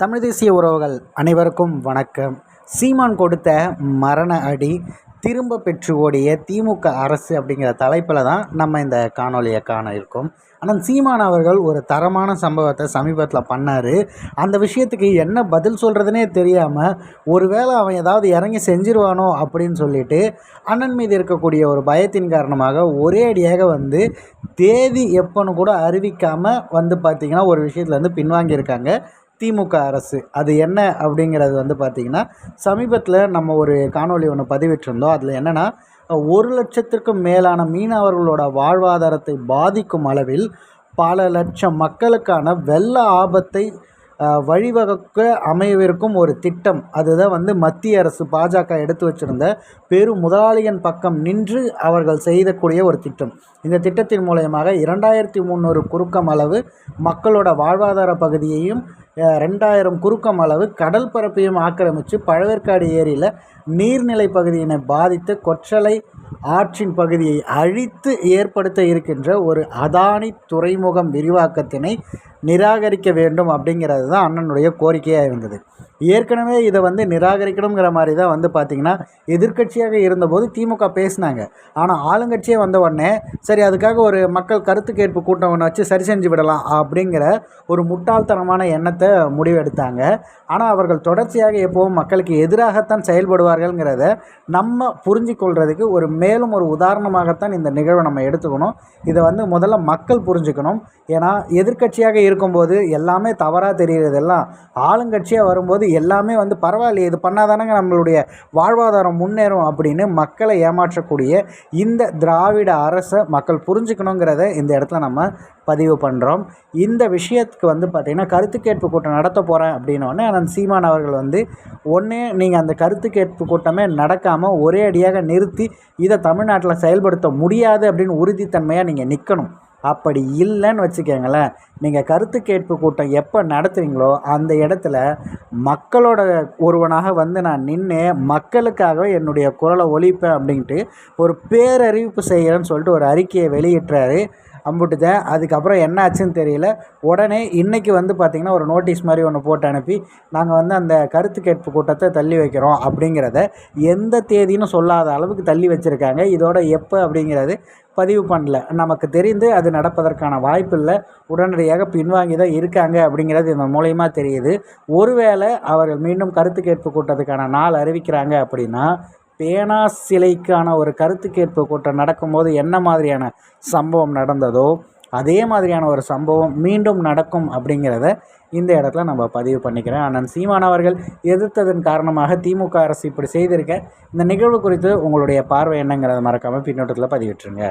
தமிழ் தேசிய உறவுகள் அனைவருக்கும் வணக்கம். சீமான் கொடுத்த மரண அடி திரும்ப பெற்று ஓடிய திமுக அரசு அப்படிங்கிற தலைப்பில் தான் நம்ம இந்த காணொலியை காண இருக்கோம். ஆனால் சீமான் அவர்கள் ஒரு தரமான சம்பவத்தை சமீபத்தில் பண்ணார். அந்த விஷயத்துக்கு என்ன பதில் சொல்கிறதுனே தெரியாமல் ஒருவேளை அவன் ஏதாவது இறங்கி செஞ்சிருவானோ அப்படின்னு சொல்லிட்டு அண்ணன் மீது இருக்கக்கூடிய ஒரு பயத்தின் காரணமாக ஒரே அடியாக வந்து தேதி எப்போன்னு கூட அறிவிக்காமல் வந்து பார்த்திங்கன்னா ஒரு விஷயத்துலேருந்து பின்வாங்கியிருக்காங்க. திமுக அரசு. அது என்ன அப்படிங்கிறது வந்து பார்த்திங்கன்னா சமீபத்தில் நம்ம ஒரு காணொளி ஒன்று பதிவிட்டிருந்தோம். அதில் என்னென்னா ஒரு லட்சத்திற்கும் மேலான மீனவர்களோட வாழ்வாதாரத்தை பாதிக்கும் அளவில் பல லட்சம் மக்களுக்கான வெள்ள ஆபத்தை வழிவகுக்க அமையவிருக்கும் ஒரு திட்டம். அதுதான் வந்து மத்திய அரசு பாஜக எடுத்து வச்சிருந்த பெரும் முதலாளியின் பக்கம் நின்று அவர்கள் செய்தக்கூடிய ஒரு திட்டம். இந்த திட்டத்தின் மூலயமாக இரண்டாயிரத்தி முந்நூறு குறுக்கம் அளவு மக்களோட வாழ்வாதார பகுதியையும் ரெண்டாயிரம் குறுக்கம் அளவு கடல் பரப்பையும் ஆக்கிரமித்து பழவேற்காடு ஏரியில் நீர்நிலை பகுதியினை பாதித்து கொற்றலை ஆற்றின் பகுதியை அழித்து ஏற்படுத்த இருக்கின்ற ஒரு அதானி துறைமுகம் விரிவாக்கத்தினை நிராகரிக்க வேண்டும் அப்படிங்கிறது தான் அண்ணனுடைய கோரிக்கையாக இருந்தது. ஏற்கனவே இதை வந்து நிராகரிக்கணுங்கிற மாதிரி தான் வந்து பார்த்திங்கன்னா எதிர்கட்சியாக இருந்தபோது திமுக பேசினாங்க. ஆனால் ஆளுங்கட்சியே வந்த உடனே சரி அதுக்காக ஒரு மக்கள் கருத்து கேட்பு கூட்டம் ஒன்று வச்சு சரி செஞ்சு விடலாம் அப்படிங்கிற ஒரு முட்டாள்தனமான எண்ணத்தை முடிவெடுத்தாங்க. ஆனால் அவர்கள் தொடர்ச்சியாக எப்போவும் மக்களுக்கு எதிராகத்தான் செயல்படுவார்கள்ங்கிறத நம்ம புரிஞ்சு ஒரு மேலும் ஒரு உதாரணமாகத்தான் இந்த நிகழ்வை நம்ம எடுத்துக்கணும். இதை வந்து முதல்ல மக்கள் புரிஞ்சுக்கணும். ஏன்னா எதிர்கட்சியாக இருக்கும்போது எல்லாமே தவறாக தெரிகிறதெல்லாம் ஆளுங்கட்சியாக வரும்போது எல்லாமே வந்து பரவாயில்லையே இது பண்ணாதானங்க நம்மளுடைய வாழ்வாதாரம் முன்னேறும் அப்படின்னு மக்களை ஏமாற்றக்கூடிய இந்த திராவிட அரசை மக்கள் புரிஞ்சுக்கணுங்கிறத இந்த இடத்துல நம்ம பதிவு பண்ணுறோம் இந்த விஷயத்துக்கு வந்து பார்த்திங்கன்னா கருத்து கேட்பு கூட்டம் நடத்த போகிறேன் அப்படின்னோடனே அண்ணன் சீமான் அவர்கள் வந்து ஒன்றே நீங்கள் அந்த கருத்து கேட்பு கூட்டமே நடக்காமல் ஒரே அடியாக நிறுத்தி இதை தமிழ்நாட்டில் செயல்படுத்த முடியாது அப்படின்னு உறுதித்தன்மையாக நீங்கள் நிற்கணும் அப்படி இல்லைன்னு வச்சுக்கோங்களேன். நீங்கள் கருத்து கேட்பு கூட்டம் எப்போ நடத்துவீங்களோ அந்த இடத்துல மக்களோட ஒருவனாக வந்து நான் நின்று மக்களுக்காக என்னுடைய குரலை ஒழிப்பேன் அப்படின்ட்டு ஒரு பேரறிவிப்பு செய்கிறேன்னு சொல்லிட்டு ஒரு அறிக்கையை வெளியிட்டுறாரு அம்புட்டுதேன் அதுக்கப்புறம் என்ன ஆச்சுன்னு தெரியல. உடனே இன்றைக்கி வந்து பார்த்திங்கன்னா ஒரு நோட்டீஸ் மாதிரி ஒன்று போட்டு அனுப்பி நாங்கள் வந்து அந்த கருத்து கேட்பு கூட்டத்தை தள்ளி வைக்கிறோம் அப்படிங்கிறத எந்த தேதின்னு சொல்லாத அளவுக்கு தள்ளி வச்சுருக்காங்க. இதோட எப்போ அப்படிங்கிறது பதிவு பண்ணல. நமக்கு தெரிந்து அது நடப்பதற்கான வாய்ப்பு இல்லை. உடனடியாக பின்வாங்கி தான் இருக்காங்க அப்படிங்கிறது இந்த மூலயமா தெரியுது. ஒருவேளை அவர்கள் மீண்டும் கருத்து கேட்பு கூட்டத்துக்கான நாள் அறிவிக்கிறாங்க அப்படின்னா பேனா சிலைக்கான ஒரு கருத்து கேட்பு கூட்டம் நடக்கும்போது என்ன மாதிரியான சம்பவம் நடந்ததோ அதே மாதிரியான ஒரு சம்பவம் மீண்டும் நடக்கும் அப்படிங்கிறத இந்த இடத்துல நம்ம பதிவு பண்ணிக்கிறேன். அண்ணன் சீமான் அவர்கள் எதிர்த்ததன் காரணமாக திமுக அரசு இப்படி செய்திருக்க இந்த நிகழ்வு குறித்து உங்களுடைய பார்வை என்னங்கிறத மறக்காமல் பின்னோட்டத்தில் பதிவிட்டுருங்க.